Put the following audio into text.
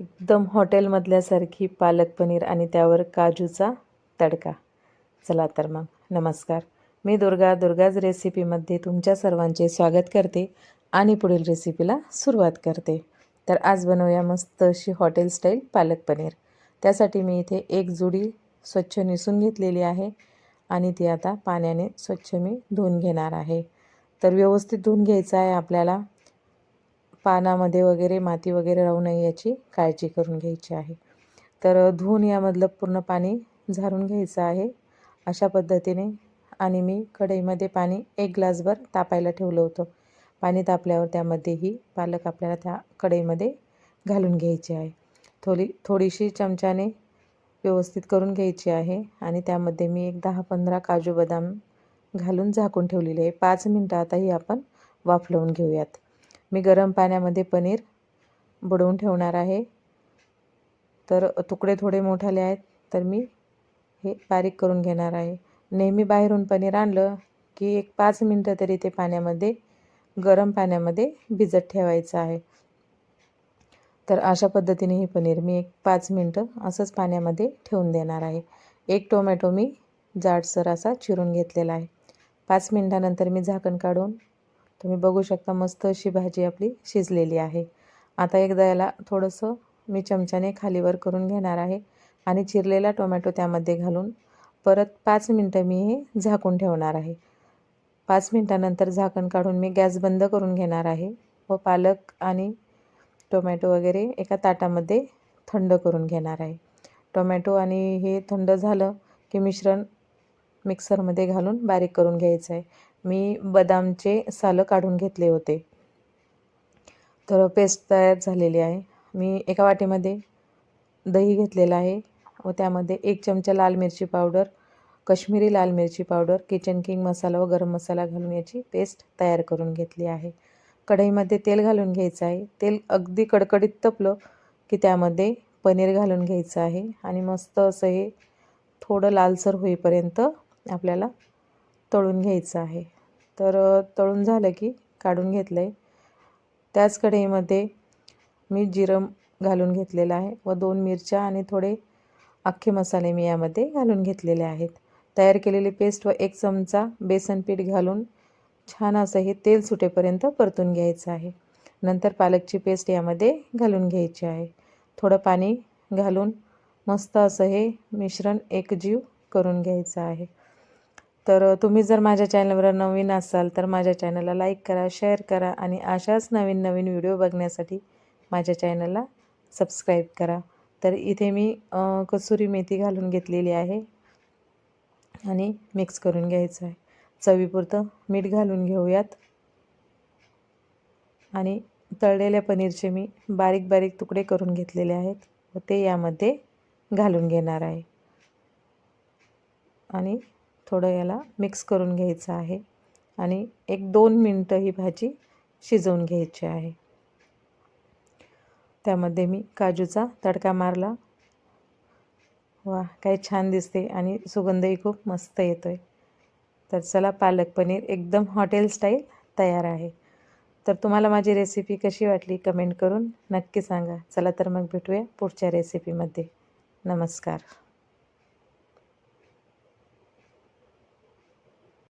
एकदम हॉटेलमधल्यासारखी पालक पनीर आणि त्यावर काजूचा तडका. चला तर मग नमस्कार. मी दुर्गा दुर्गाज रेसिपीमध्ये तुमच्या सर्वांचे स्वागत करते आणि पुढील रेसिपीला सुरुवात करते. तर आज बनवूया मस्त अशी हॉटेल स्टाईल पालक पनीर. त्यासाठी मी इथे एक जुडी स्वच्छ निसून घेतलेली आहे आणि ती आता पाण्याने स्वच्छ मी धुवून घेणार आहे. तर व्यवस्थित धुवून घ्यायचं आहे आपल्याला. पानामध्ये वगैरे माती वगैरे राहू नये याची काळजी करून घ्यायची आहे. तर धुवून यामधलं पूर्ण पाणी झारून घ्यायचं आहे. अशा पद्धतीने आणि मी कढईमध्ये पाणी एक ग्लासभर तापायला ठेवलं होतं. पाणी तापल्यावर त्यामध्ये ही पालक आपल्याला त्या कढईमध्ये घालून घ्यायची आहे. थोडी थोडीशी चमच्याने व्यवस्थित करून घ्यायची आहे आणि त्यामध्ये मी एक दहा पंधरा काजू बदाम घालून झाकून ठेवलेली आहे. पाच मिनटं आता ही आपण वाफलवून घेऊयात. मी गरम पाण्यामध्ये पनीर बुडवून ठेवणार आहे. तर तुकडे थोडे मोठाले आहेत तर मी हे बारीक करून घेणार आहे. नेहमी बाहेरून पनीर आणलं की एक पाच मिनटं तरी ते पाण्यामध्ये गरम पाण्यामध्ये भिजत ठेवायचं आहे. तर अशा पद्धतीने हे पनीर मी एक पाच मिनटं असंच पाण्यामध्ये ठेवून देणार आहे. एक टोमॅटो मी जाडसर असा चिरून घेतलेला आहे. पाच मिनटानंतर मी झाकण काढून तुम्ही बघू शकता मस्त अशी भाजी आपली शिजलेली आहे. आता एकदा याला थोडंसं मी चमच्याने खालीवर करून घेणार आहे आणि चिरलेला टोमॅटो त्यामध्ये घालून परत पाच मिनटं मी हे झाकून ठेवणार आहे. पाच मिनटानंतर झाकण काढून मी गॅस बंद करून घेणार आहे व पालक आणि टोमॅटो वगैरे एका ताटामध्ये थंड करून घेणार आहे. टोमॅटो आणि हे थंड झालं की मिश्रण मिक्सरमध्ये घालून बारीक करून घ्यायचं आहे. मी बदामचे सालं काढून घेतले होते. तर पेस्ट तयार झालेली आहे. मी एका वाटीमध्ये दही घेतलेलं आहे व त्यामध्ये एक चमचा लाल मिरची पावडर कश्मीरी लाल मिरची पावडर किचन किंग मसाला व गरम मसाला घालून याची पेस्ट तयार करून घेतली आहे. कढईमध्ये तेल घालून घ्यायचं आहे. तेल अगदी कडकडीत तपलं की त्यामध्ये पनीर घालून घ्यायचं आहे आणि मस्त असं हे थोडं लालसर होईपर्यंत आपल्याला तळून घ्यायचं आहे. तर तळून झालं की काढून घेतलं आहे त्याच कढईमध्ये मी जिरं घालून घेतलेलं आहे व दोन मिरच्या आणि थोडे अख्खे मसाले मी यामध्ये घालून घेतलेले आहेत. तयार केलेली पेस्ट व एक चमचा बेसन पीठ घालून छान असं हे तेल सुटेपर्यंत परतून घ्यायचं आहे. नंतर पालकची पेस्ट यामध्ये घालून घ्यायची आहे. थोडं पाणी घालून मस्त असं हे मिश्रण एकजीव करून घ्यायचं आहे. तर तुम्ही जर माझ्या चॅनलवर नवीन असाल तर माझ्या चॅनलला लाईक करा शेअर करा आणि अशाच नवीन नवीन व्हिडिओ बघण्यासाठी माझ्या चॅनलला सबस्क्राईब करा. तर इथे मी कसुरी मेथी घालून घेतलेली आहे आणि मिक्स करून घ्यायचं आहे. चवीपुरतं मीठ घालून घेऊयात. आणि तळलेल्या पनीरचे मी बारीक बारीक तुकडे करून घेतलेले आहेत. व ते यामध्ये घालून घेणार आहे. आणि थोडं याला मिक्स करून घ्यायचं आहे. आणि एक दोन मिनटं ही भाजी शिजवून घ्यायची आहे. त्यामध्ये मी काजूचा तडका मारला. वा काय छान दिसते आणि सुगंधही खूप मस्त येतो आहे तर चला पालक पनीर एकदम हॉटेल स्टाईल तयार आहे. तर तुम्हाला माझी रेसिपी कशी वाटली कमेंट करून नक्की सांगा. चला तर मग भेटूया पुढच्या रेसिपीमध्ये नमस्कार.